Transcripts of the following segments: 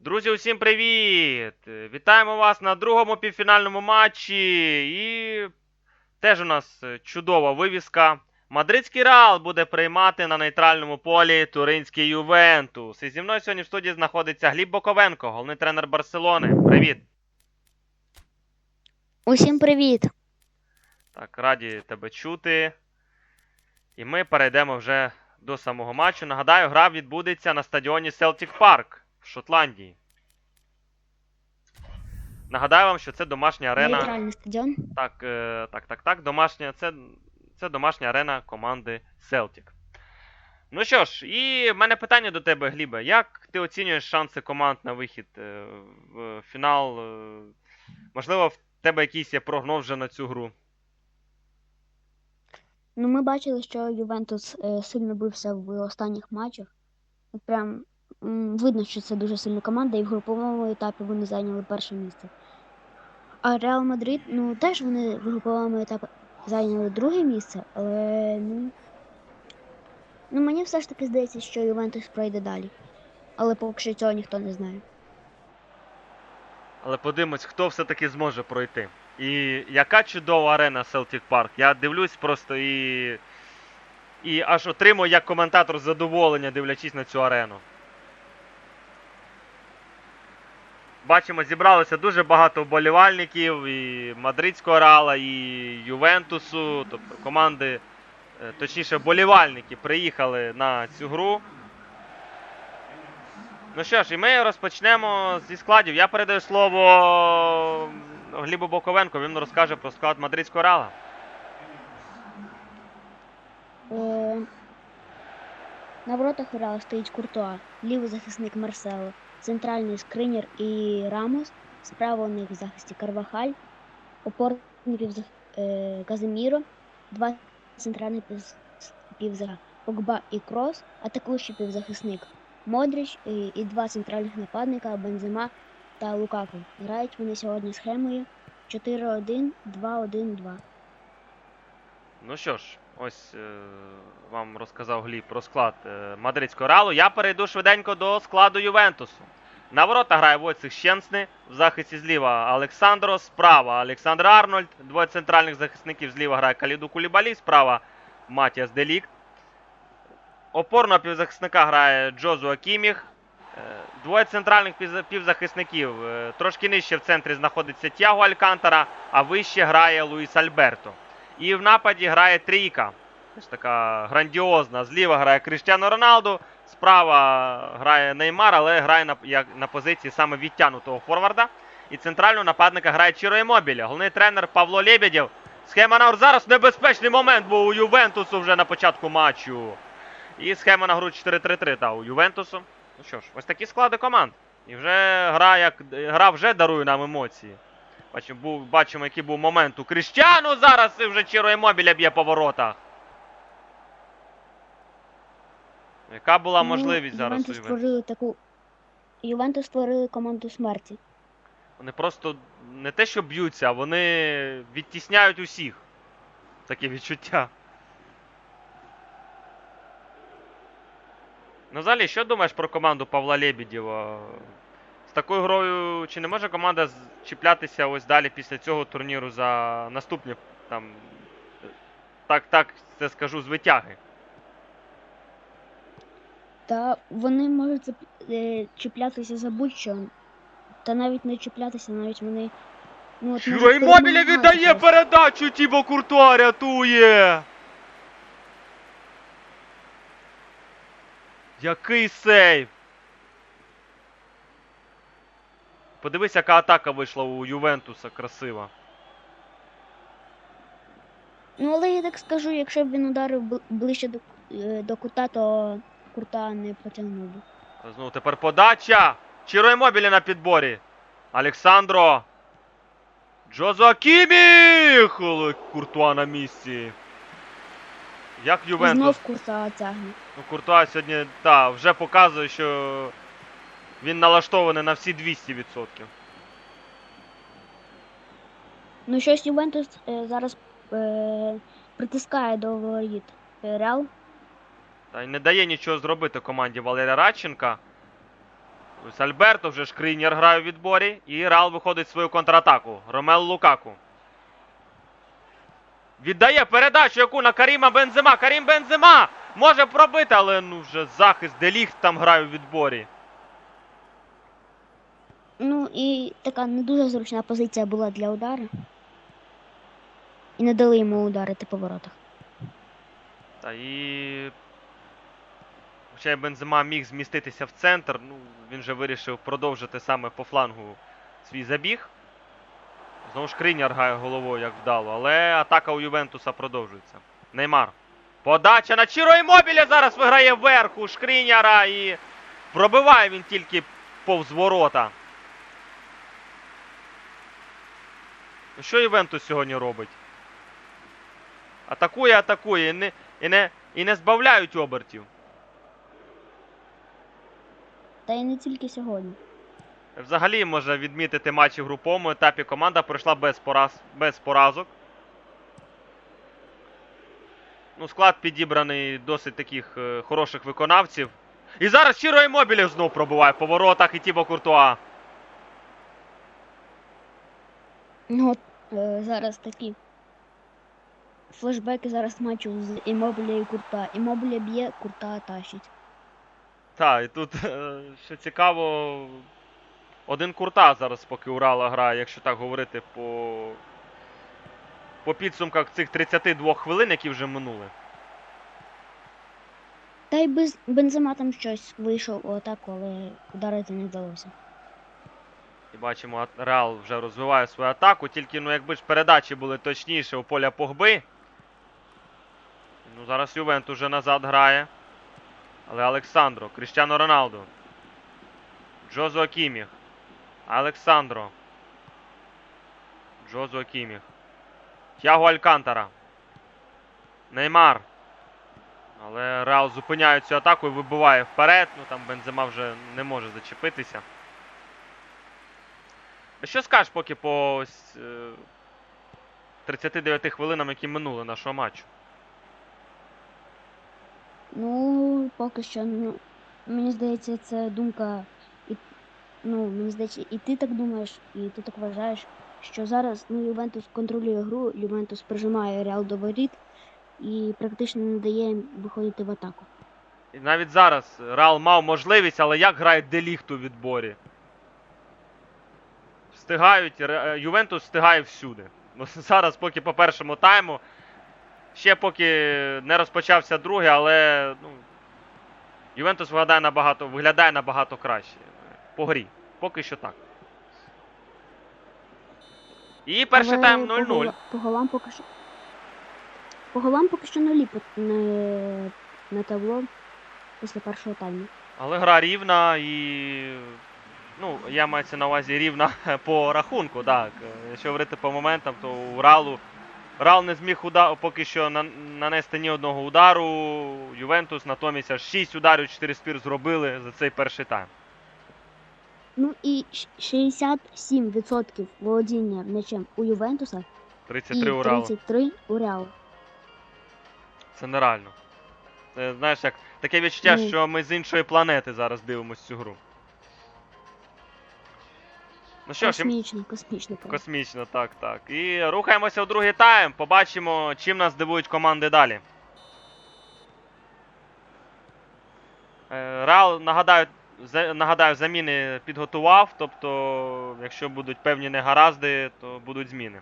Друзі, усім привіт! Вітаємо вас на другому півфінальному матчі. І теж у нас чудова вивіска. Мадридський Реал буде приймати на нейтральному полі Туринський Ювентус. І зі мною сьогодні в студії знаходиться Гліб Боковенко, головний тренер Барселони. Привіт! Усім привіт! Так, раді тебе чути. І ми перейдемо вже до самого матчу. Нагадаю, гра відбудеться на стадіоні Celtic Park в Шотландії. Нагадаю вам, що це домашня арена. Нейтральний стадіон. Так, е, так, так, так. Домашня, це, це домашня арена команди Celtic. Ну що ж, і в мене питання до тебе, Глібе. Як ти оцінюєш шанси команд на вихід е, в фінал? Е, можливо, в тебе якийсь є прогноз вже на цю гру? Ну, ми бачили, що Ювентус сильно бився в останніх матчах. Прям видно, що це дуже сильна команда, і в груповому етапі вони зайняли перше місце. А Реал Мадрид, ну теж вони в груповому етапі зайняли друге місце, але ну. Ну, мені все ж таки здається, що Ювентус пройде далі. Але поки що цього ніхто не знає. Але подивимось, хто все-таки зможе пройти. І яка чудова арена Celtic Park. Я дивлюсь просто і. І аж отримую як коментатор задоволення, дивлячись на цю арену. Бачимо, зібралося дуже багато вболівальників і Мадридського Реала, і Ювентусу. Тобто команди, е, точніше, вболівальники приїхали на цю гру. Ну що ж, і ми розпочнемо зі складів. Я передаю слово Глібу Боковенко, він розкаже про склад Мадридського Реала. Е, На воротах у Реала стоїть Куртуа, лівий захисник Марсело, центральний скринер і Рамос, справа у них в захисті Карвахаль, опорний е, Казиміро, два центральних півз... півзахисника Погба і Крос, атакуючий півзахисник Модріч і, і два центральних нападника Бензема та Лукаку. Грають вони сьогодні схемою 4-1, 2-1-2. Ну що ж, ось е, вам розказав Гліб про склад е, Мадридського Реалу. Я перейду швиденько до складу Ювентусу. На ворота грає Войцех Щенсни, в захисті зліва Олександро, справа Олександр Арнольд, двоє центральних захисників зліва грає Каліду Кулібалі, справа Матіас Делікт. Опорного півзахисника грає Джозуа Кіміх. Е, Двоє центральних півзахисників. Трошки нижче в центрі знаходиться Тяго Алькантара, а вище грає Луїс Альберто. І в нападі грає трійка. Ось така грандіозна. Зліва грає Кріштіано Роналду, справа грає Неймар, але грає на, як, на позиції саме відтягнутого форварда. І центрального нападника грає Чіро Імобілі. Головний тренер Павло Лебедєв. Схема на зараз небезпечний момент був у Ювентусу вже на початку матчу. І схема на гру 4-3-3 та у Ювентусу. Ну що ж, ось такі склади команд. І вже гра, як, гра вже дарує нам емоції. Бачимо, був, бачимо, який був момент у Кріштіану зараз і вже Чіро Імобіля б'є по воротах. Яка була можливість Ну, зараз у Ювентус створили таку. Ювентус створили команду смерті. Вони просто не те, що б'ються, а вони відтісняють усіх. Таке відчуття. Ну, взагалі, що думаєш про команду Павла Лебедєва? Такою грою чи не може команда чіплятися ось далі після цього турніру за наступні там. Так, так, це скажу, з витяги. Та вони можуть е, чіплятися за будь-що. Та навіть не чіплятися, навіть вони. Ну, от, можуть Імобіля віддає передачу, Тібо Куртуа рятує! Який сейв! Подивись, яка атака вийшла у Ювентуса красива. Ну, але я так скажу, якщо б він ударив ближче до, е, до кута, то курта не потягнув би. Знову тепер подача! Чіро Імобілі на підборі. Олександро. Джозо Кіміх! Куртуа на місці. Як Ювентус? знов курта тягне. Ну, Куртуа сьогодні та, вже показує, що він налаштований на всі 200%. Ну, щось Ювентус е, зараз е, притискає до воріт е, Реал. Та й не дає нічого зробити команді Валерія Радченка. Ось Альберто вже Шкрінєр грає у відборі. І Реал виходить в свою контратаку. Ромел Лукаку. Віддає передачу яку на Каріма Бензема. Карім Бензема! Може пробити, але ну вже захист Деліхт там грає у відборі. Ну і така не дуже зручна позиція була для удару. І не дали йому ударити по воротах. Та і. Хоча Бензема міг зміститися в центр, ну, він же вирішив продовжити саме по флангу свій забіг. Знову ж Кріняр грає головою, як вдало, але атака у Ювентуса продовжується. Неймар. Подача на Чіро Імобілі зараз виграє вверх у Шкріняра і пробиває він тільки повз ворота. Що Ювентус сьогодні робить? Атакує, атакує і не, і не, і не збавляють обертів. Та й не тільки сьогодні. Взагалі можна відмітити матчі в груповому етапі. Команда пройшла без, пораз, без поразок. Ну, склад підібраний досить таких е, хороших виконавців. І зараз Чіро Імобілів знов пробиває по воротах і Тібо Куртуа. Ну от е, зараз такі флешбеки зараз матчу з Імоблі і Курта. Імоблі б'є, Курта тащить. Так, і тут, е, що цікаво, один Курта зараз поки Урала грає, якщо так говорити по, по підсумках цих 32 хвилин, які вже минули. Та й без Бензема там щось вийшов у атаку, але ударити не вдалося. І бачимо, Реал вже розвиває свою атаку, тільки ну якби ж передачі були точніше у поля Погби. Ну зараз Ювент уже назад грає. Але Олександро, Кріштіано Роналду. Джозо Кіміх. Олександро. Джозо Кіміх. Тяго Алькантара. Неймар. Але Реал зупиняє цю атаку і вибиває вперед. Ну там Бензема вже не може зачепитися. А Що скажеш поки по ось, е, 39 хвилинам, які минули нашого матчу? Ну, поки що, ну, мені здається, це думка. І, ну, мені здається, і ти так думаєш, і ти так вважаєш, що зараз ну, Ювентус контролює гру, Ювентус прижимає Реал до воріт і практично не дає їм виходити в атаку. І навіть зараз Реал мав можливість, але як грає Деліхт у відборі? Встигають, е, Ювентус встигає всюди. Ну, зараз, поки по першому тайму, ще поки не розпочався другий, але ну, Ювентус виглядає набагато, виглядає набагато краще. По грі. Поки що так. І перший Але тайм по 0-0. гола- По голам поки що. По голам поки що нулі не, на табло після першого тайму. Але гра рівна і. Я маю це на увазі рівна по рахунку, так. Е, Якщо говорити по моментам, то у Ралу. Рал не зміг уда... поки що нанести ні одного удару. Ювентус натомість аж 6 ударів, 4 спір зробили за цей перший тайм. Ну і 67% володіння м'ячем у Ювентуса 33 і у Ралу. 33 у Реалу. Це нереально. Знаєш, як таке відчуття, Ну. що ми з іншої планети зараз дивимося цю гру. Ну що ж, і- Космічно, космічно. так, так. І рухаємося в другий тайм. Побачимо, чим нас здивують команди далі. Е, Реал, нагадаю, за- нагадаю, заміни підготував. Тобто, якщо будуть певні негаразди, то будуть зміни.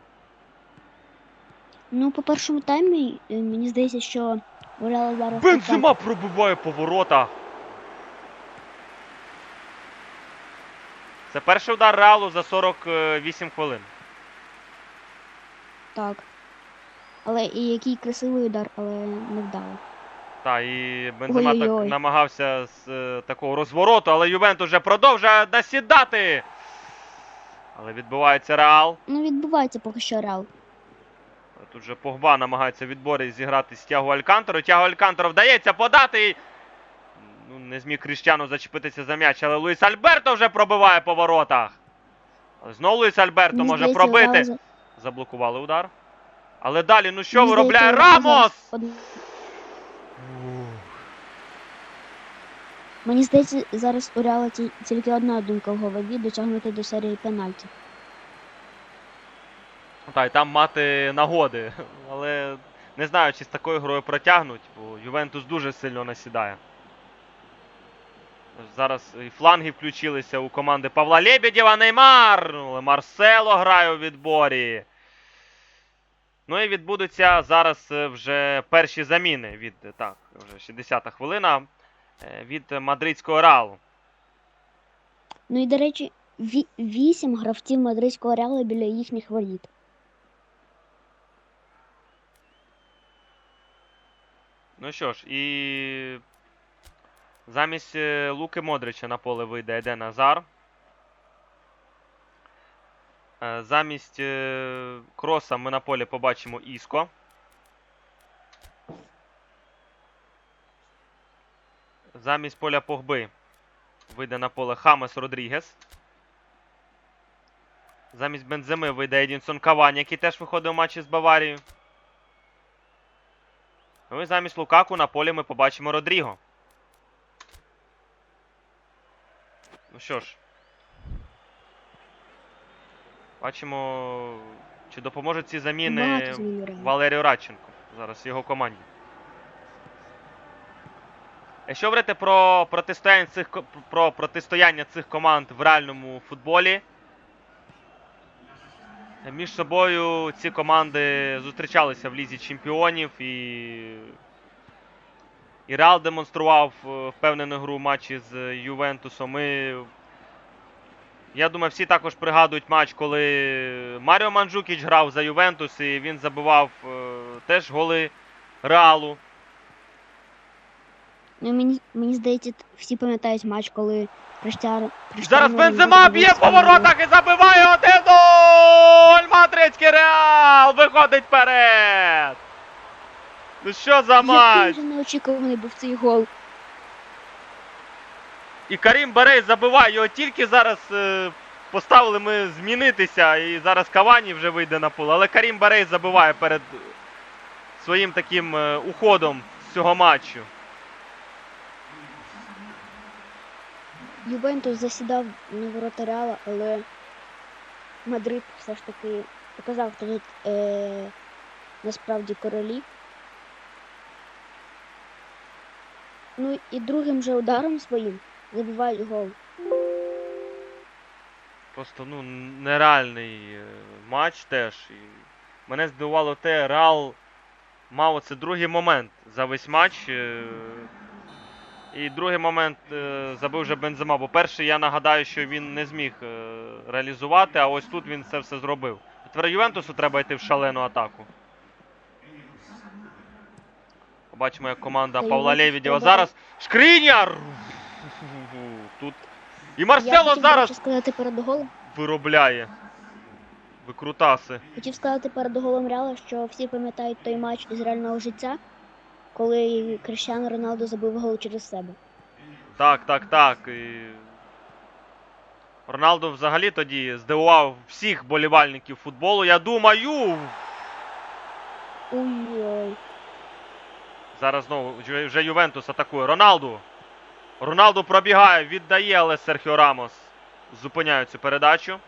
Ну, по першому таймі е, мені здається, що у Реала зараз Бензема пробиває по Це перший удар Реалу за 48 хвилин. так. Але і який красивий удар, але не вдало. Так, і Бензема так намагався з е, такого розвороту, але Ювентус вже продовжує насідати. Але відбувається Реал. Ну, відбувається поки що Реал. Тут же Погба намагається в відборі зіграти з Тяго Алькантеро. Тяго Алькантеро вдається подати. І... Ну, не зміг Кріштіану зачепитися за м'яч, але Луїс Альберто вже пробиває по воротах. Знову Луїс Альберто Мені може здається, пробити. Реал Заблокували удар. Але далі, ну що мені виробляє здається, Рамос? зараз Мені здається, зараз у Реала тільки одна думка в голові досягнути до серії пенальті. Та й там мати нагоди. Але не знаю, чи з такою грою протягнуть, бо Ювентус дуже сильно насідає. Зараз і фланги включилися у команди Павла Лебедєва, Неймар! Ну, Марсело грає у відборі. Ну і відбудуться зараз е, вже перші заміни від е, так, вже 60-та хвилина е, від мадридського Реалу. Ну і до речі, ві- вісім гравців мадридського Реала біля їхніх воріт. Ну що ж, і замість е, Луки Модрича на поле вийде Еден Назар. Е, Замість е, Кроса ми на полі побачимо Іско. Замість поля Погби вийде на поле Хамес Родрігес. Замість Бенземи вийде Едінсон Кавані, який теж виходив у матчі з Баварією. Ну і замість Лукаку на полі ми побачимо Родріго. Ну що ж. Бачимо, чи допоможуть ці заміни Багато змін у Валерію Радченку. Зараз його команді. Якщо говорити про протистояння цих, ко- про протистояння цих команд в реальному футболі, між собою ці команди зустрічалися в Лізі Чемпіонів і. І Реал демонстрував е, впевнену гру в матчі з Ювентусом. І... Я думаю, всі також пригадують матч, коли Маріо Манджукіч грав за Ювентус і він забивав е, теж голи Реалу. Ну, мені, мені здається, всі пам'ятають матч, коли Криштиану... Зараз Бензема б'є по воротах і забиває 1-0! Мадридський Реал виходить вперед! Ну що за Який матч? вже неочікуваний був цей гол. І Карім Берей забиває його тільки зараз е, поставили ми змінитися, і зараз Кавані вже вийде на поле. Але Карім Берей забиває перед своїм таким е, уходом з цього матчу. Ювентус засідав на ворота Реала, але Мадрид все ж таки показав, хто тут е, насправді королі. Ну і другим же ударом своїм забивають гол. Просто ну нереальний е, матч теж. І мене здивувало те, Реал мав оце другий момент за весь матч. е, І другий момент е, забив вже Бензема. Бо перший я нагадаю, що він не зміг реалізувати, а ось тут він це все зробив. Тепер Ювентусу треба йти в шалену атаку. Побачимо, як команда Павла Левідєва зараз. Шкриняр! Тут. І Марсело зараз сказати перед голом. виробляє. Викрутаси. Хотів сказати перед голом Реала, що всі пам'ятають той матч із реального життя, коли Криштиану Роналдо забив гол через себе. Так, так, так. І... Роналдо взагалі тоді здивував всіх болівальників футболу. Я думаю. Ой-ой. Зараз знову вже Ювентус атакує. Роналду. Роналду пробігає, віддає, але Серхіо Рамос зупиняє цю передачу.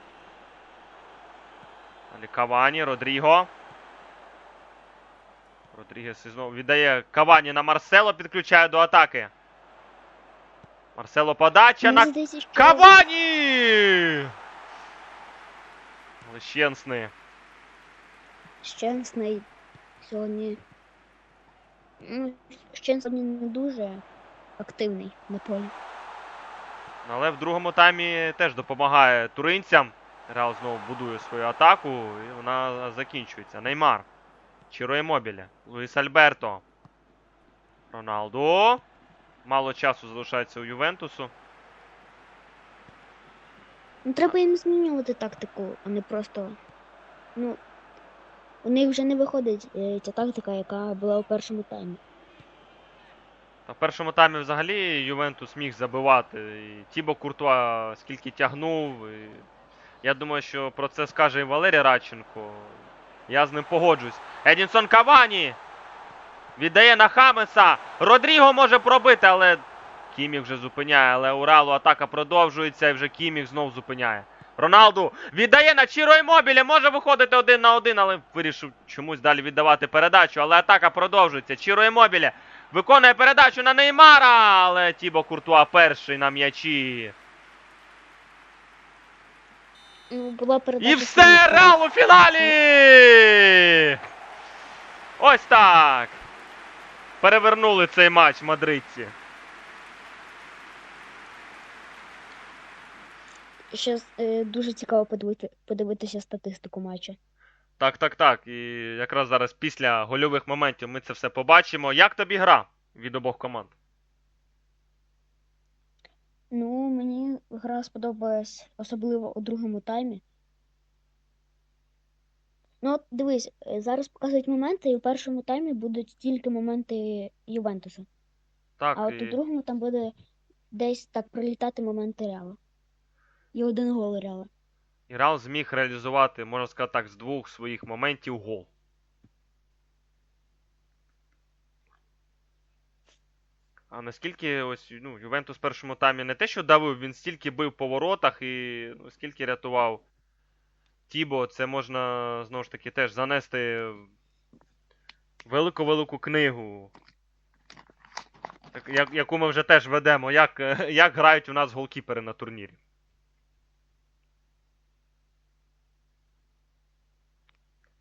Далі Кавані, Родріго. Родрігес знову віддає Кавані на Марсело, підключає до атаки. Марсело подача на. Кавані! Лещенсний. Щенсний сьогодні. Ну, Щен сьогодні не дуже активний на полі. Але в другому таймі теж допомагає туринцям. Реал знову будує свою атаку, і вона закінчується. Неймар. Чироємобілі. Луїс Альберто. Роналду. Мало часу залишається у Ювентусу. Ну, треба їм змінювати тактику, а не просто. Ну, у них вже не виходить е, ця тактика, яка була у першому таймі. Та в першому таймі взагалі Ювентус міг забивати. І Тібо Куртуа скільки тягнув. І... Я думаю, що про це скаже і Валерій Радченко. Я з ним погоджусь. Едінсон Кавані! Віддає на Хамеса. Родріго може пробити, але Кімік вже зупиняє, але Уралу атака продовжується і вже Кімік знов зупиняє. Роналду віддає на Чіро Імобілі, може виходити один на один, але вирішив чомусь далі віддавати передачу. Але атака продовжується. Чіро Імобілі виконує передачу на Неймара, але Тібо Куртуа перший на м'ячі. Ну, була передача. І все, Реал у фіналі! Ось так. Перевернули цей матч мадридці. Ще е, дуже цікаво подивити, подивитися статистику матчу. Так, так, так. І якраз зараз після гольових моментів ми це все побачимо. Як тобі гра від обох команд? Ну, мені гра сподобалась, особливо у другому таймі. Ну, от дивись, е, зараз показують моменти, і у першому таймі будуть тільки моменти Ювентуса. Так, А от у другому там буде десь так пролітати моменти Реала. І один гол Реала. і Реал зміг реалізувати, можна сказати так, з двох своїх моментів гол. А наскільки ось ну, Ювентус в першому таймі не те, що давив, він стільки бив по воротах і ну, скільки рятував Тібо, це можна знову ж таки теж занести велику-велику книгу. Яку ми вже теж ведемо, як, як грають у нас голкіпери на турнірі.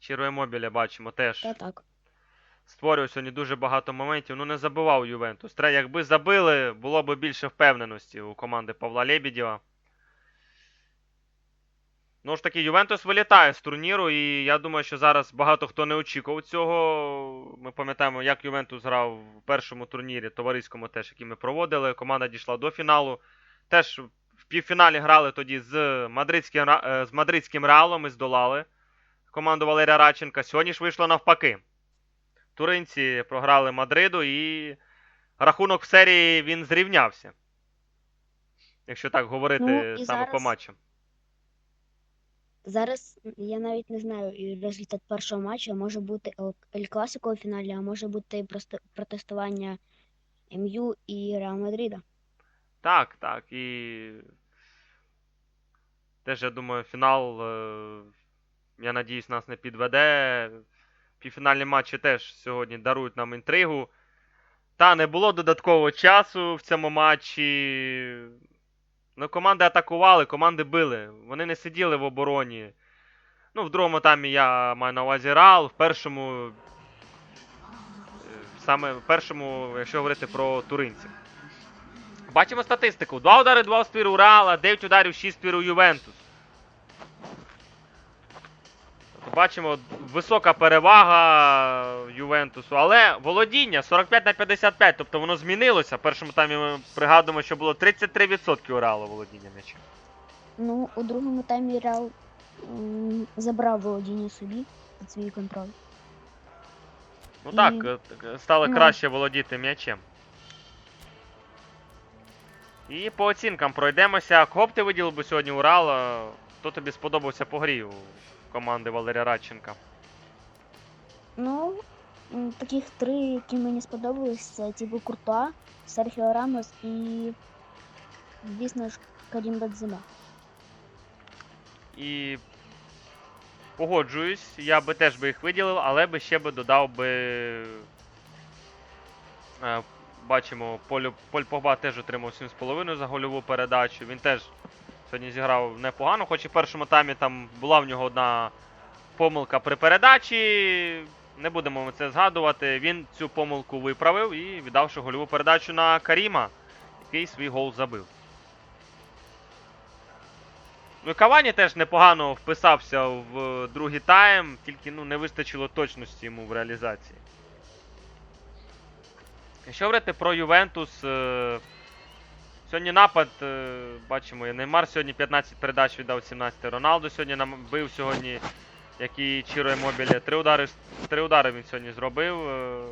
Чіро Мобіля бачимо теж. Та так. Створював сьогодні дуже багато моментів, ну не забивав Ювентус. Тре, якби забили, було б більше впевненості у команди Павла Лебедєва. Ну ж таки, Ювентус вилітає з турніру, і я думаю, що зараз багато хто не очікував цього. Ми пам'ятаємо, як Ювентус грав в першому турнірі, товариському теж, який ми проводили. Команда дійшла до фіналу. Теж в півфіналі грали тоді з мадридським, е, з мадридським реалом і здолали команду Валерія Радченка. Сьогодні ж вийшло навпаки. Туринці програли Мадриду і рахунок в серії він зрівнявся. Якщо так говорити Ну, і саме по матчам. Зараз я навіть не знаю і результат першого матчу. Може бути Ель Класико у фіналі, а може бути просто протестування МЮ і Реал Мадрида. Так, так. І теж, я думаю, фінал, е, я надіюсь, нас не підведе. Півфінальні матчі теж сьогодні дарують нам інтригу. Та, не було додаткового часу в цьому матчі. Ну, команди атакували, команди били. Вони не сиділи в обороні. Ну, в другому таймі я маю на увазі Реал, в першому. е, Саме в першому, якщо говорити про туринців. Бачимо статистику. Два удари, два у Реала, 9 ударів, 6 успір у Ювентус. Бачимо висока перевага Ювентусу, але володіння 45 на 55, тобто воно змінилося. В першому таймі ми пригадуємо, що було 33% у Реалу володіння м'ячем. Ну, у другому таймі Реал м, забрав володіння собі під свій контроль. Ну І- так, е, так, стало ну. краще володіти м'ячем. І по оцінкам пройдемося. Кого б ти виділив би сьогодні Урал? Е, Хто тобі сподобався по грі у команди Валерія Радченка? Ну, таких три, які мені сподобались, це Тібо Куртуа, Серхіо Рамос і, звісно ж, Карім Бензема. І погоджуюсь, я би теж би їх виділив, але би ще би додав би. Е, бачимо, Поль Погба теж отримав 7,5 за гольову передачу. Він теж сьогодні зіграв непогано, хоч і в першому таймі там була в нього одна помилка при передачі. Не будемо ми це згадувати. Він цю помилку виправив і віддавши гольову передачу на Каріма, який свій гол забив. Ну, Кавані теж непогано вписався в другий тайм, тільки ну, не вистачило точності йому в реалізації. Якщо говорити про Ювентус, е, сьогодні напад, е, бачимо, і Неймар сьогодні 15 передач віддав 17 Роналду сьогодні нам бив сьогодні, як і Чіро Емобілі. Три удари, три удари він сьогодні зробив. е,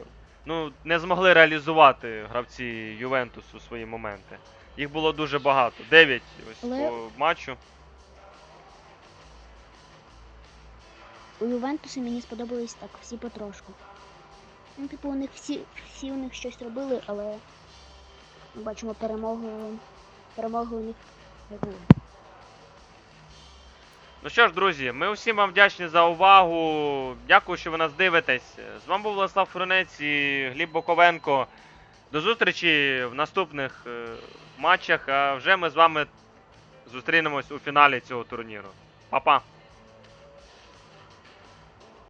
Ну, не змогли реалізувати гравці Ювентусу свої моменти. Їх було дуже багато. 9 ось Але- по матчу. У Ювентусі мені сподобались так всі потрошку. Ну, типу, у них всі, всі у них щось робили, але бачимо перемогу. Перемогу у них. Ну що ж, друзі, ми усім вам вдячні за увагу. Дякую, що ви нас дивитесь. З вами був Владислав Фронець і Гліб Боковенко. До зустрічі в наступних е, матчах. А вже ми з вами зустрінемось у фіналі цього турніру. Па-па!